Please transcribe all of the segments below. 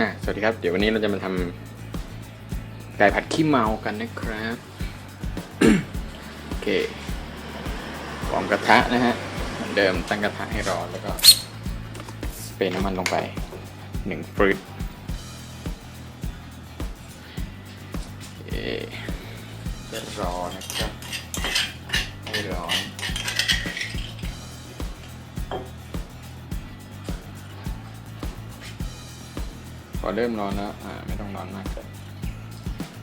อะสวัสดีครับ เดี๋ยววันนี้เราจะมาทำไก่ผัดขี้เมากันนะครับ โอเควอร์มกระทะนะฮะเหมือนเดิมตั้งกระทะให้ร้อนแล้วก็สเปรย์น้ำมันลงไปหนึ่งฟรุตโอเคจะรอนะครับ ให้ร้อน พอเริ่มร้อนแล้วอ่าไม่ต้องร้อนมากเลย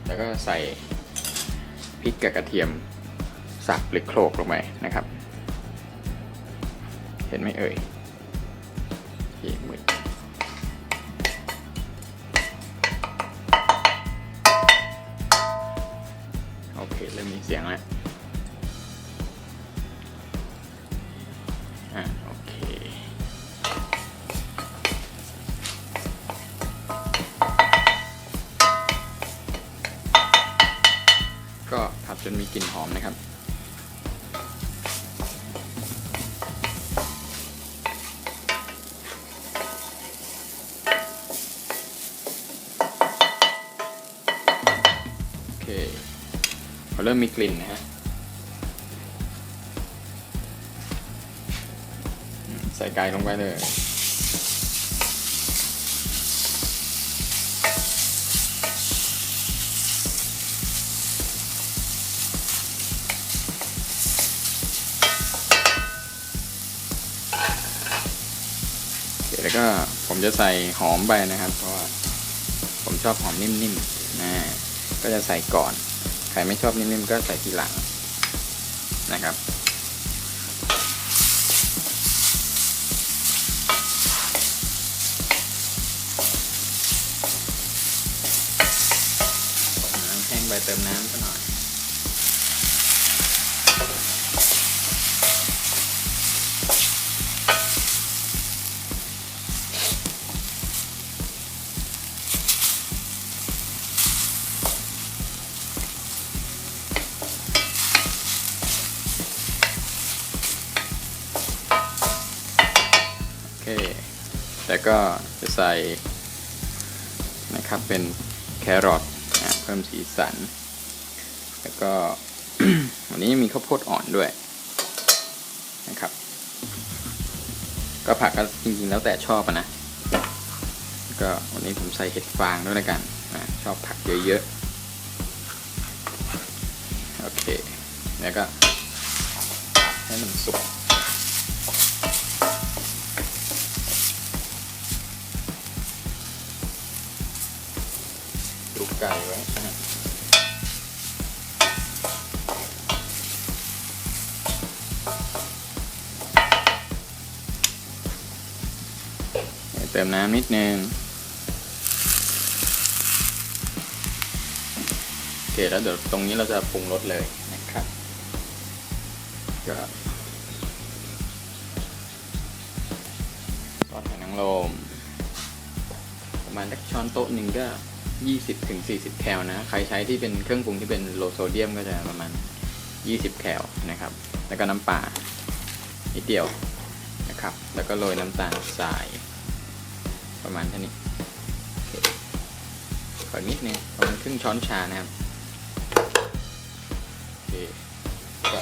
แล้วก็ใส่พริกกับกระเทียมสับหรือโขลกลงไปนะครับ เห็นไหมเอ่ยที่มือโอเคเริ่มมีเสียงแล้วอ่าโอเค กลิ่นหอมนะครับ โอเคพอเริ่มมีกลิ่นนะฮะ ใส่ไก่ลงไปเลย แล้วก็ผมจะใส่หอมไปนะครับ เพราะว่าผมชอบหอมนิ่มๆนะก็จะใส่ก่อน ใครไม่ชอบนิ่มๆก็ใส่ทีหลังนะครับน้ำแห้งไปเติมน้ำก็หน่อย แล้วก็จะใส่นะครับเป็นแครอทเพิ่มสีสัน แล้วก็วันนี้มีข้าวโพดอ่อนด้วยนะครับ ก็ผักก็จริงๆแล้วแต่ชอบนะ ก็วันนี้ผมใส่เห็ดฟางด้วยล้วกันนะชอบผักเยอะๆ โอเค แล้วก็ให้มันสุก ไก่ไว้เติมน้ำนิดนึงโอเคแล้วเดี๋ยวตรงนี้เราจะปรุงรสเลยนะครับก็ซอสหอยนางรมประมาณสักช้อนโต๊ะหนึ่งก็ 20ถึง40 แคลนะ ใครใช้ที่เป็นเครื่องปรุงที่เป็นโลโซเดียมก็จะประมาณ 20 แคลนะครับ แล้วก็น้ำปลานิดเดียวนะครับ แล้วก็โรยน้ำตาลทราย ประมาณเท่านี้ขอนิดนึงประมาณครึ่งช้อนชานะครับโอเคก็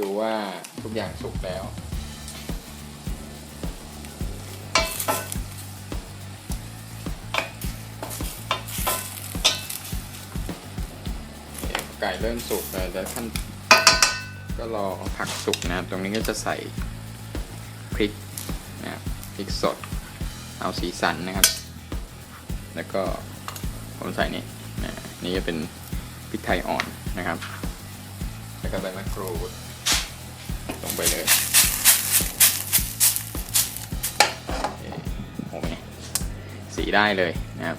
ดูว่าทุก อย่างสุกแล้ว ไก่เริ่มสุกเลยแล้วท่านก็รอผักสุกนะครับ ตรงนี้ก็จะใส่พริกนะครับพริกสด เอาสีสันนะครับ แล้วก็ผมใส่นี่นะนี่จะเป็นพริกไทยอ่อนนะครับ แล้วก็ใบมะกรูด ลงไปเลยโอเคโอ้ยสีได้เลยนะครับ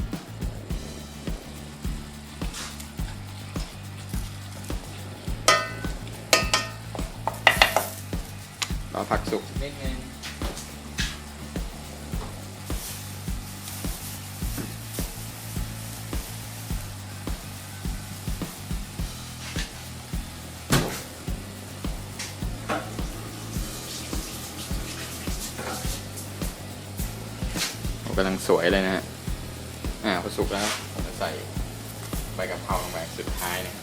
รอผักสุกนิดนึงำลังสวยเลยนะฮะ อ่าพอสุกแล้วผมจะใส่ใบกะเพราลงไปสุดท้ายนะ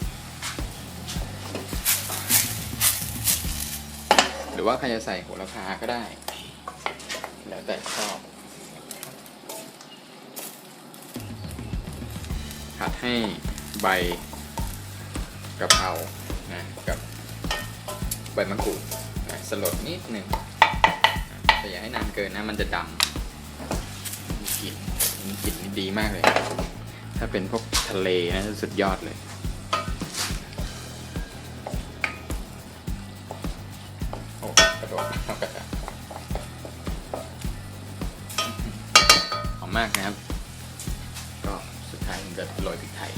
หรือว่าใครจะใส่โหระพาก็ได้ แล้วแต่ชอบผัดให้ใบกะเพรานะกับใบมะกรูดนะสลดนิดหนึ่งแต่อย่าให้นานเกินนะมันจะดำ กลิ่นกลิ่นนี่ดีมากเลย ถ้าเป็นพวกทะเลนะสุดยอดเลย โอ้กระโดดเข้ากระทะหอมมากนะครับ ก็สุดท้ายผมจะโรยพริกไทย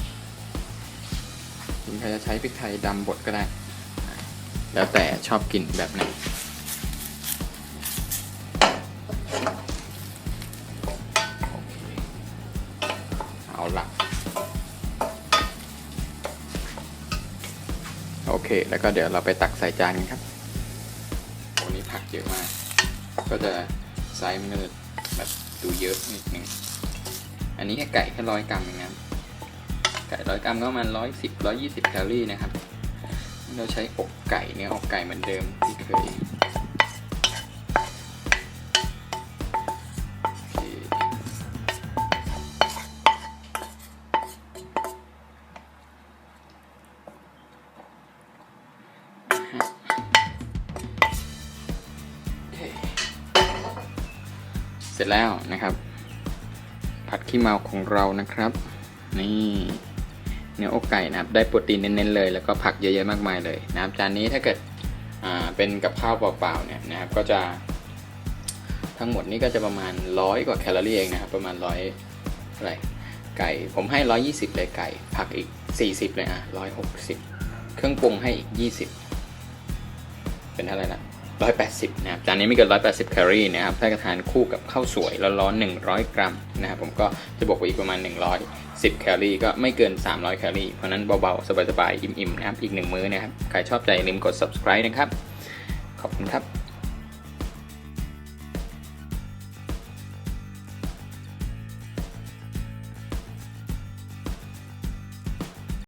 คุณใครจะใช้พริกไทยดำบดก็ได้ แล้วแต่ชอบกินแบบไหน แล้วก็เดี๋ยวเราไปตักใส่จานกันครับวันนี้ผักเยอะมาก ก็จะไซส์มันก็จะแบบดูเยอะนิดนึง อันนี้แค่ไก่แค่ร้อยกรัมเองนะไก่ร้อยกรัมก็ประมาณร้อยสิบร้อยยี่สิบแคลอรี่นะครับ เราใช้อกไก่เนื้ออกไก่เหมือนเดิมที่เคย ร็จแล้วนะครับ ผัดขี้เมาของเรานะครับ นี่เนื้ออกไก่นะครับ ได้โปรตีนเน้นๆเลย แล้วก็ผักเยอะๆมากมายเลยนะครับจานนี้ถ้าเกิดเป็นกับข้าวเปล่าๆเนี่ยนะครับ ก็จะ ทั้งหมดนี่ก็จะประมาณร้อยกว่าแคลอรี่เองนะครับ ประมาณร้อยอะไรไก่ผมให้ร้อยยี่สิบเลยไก่ ผักอีกสี่สิบเลยอะร้อยหกสิบเครื่องปรุงให้อีกยี่สิบเป็นเท่าไหร่ละ 180 นะครับ จานนี้ไม่เกิน 180 แคลอรี่นะครับ ถ้ากระทานคู่กับข้าวสวยร้อนๆ100 กรัมนะครับ ผมก็จะบวกไปอีกประมาณ 110 แคลอรี่ ก็ไม่เกิน 300 แคลอรี่ เพราะนั้นเบาๆ สบายๆ อิ่มๆ นะครับ อีกหนึ่งมื้อนะครับ ใครชอบใจลืมกด subscribe นะครับ ขอบคุณครับ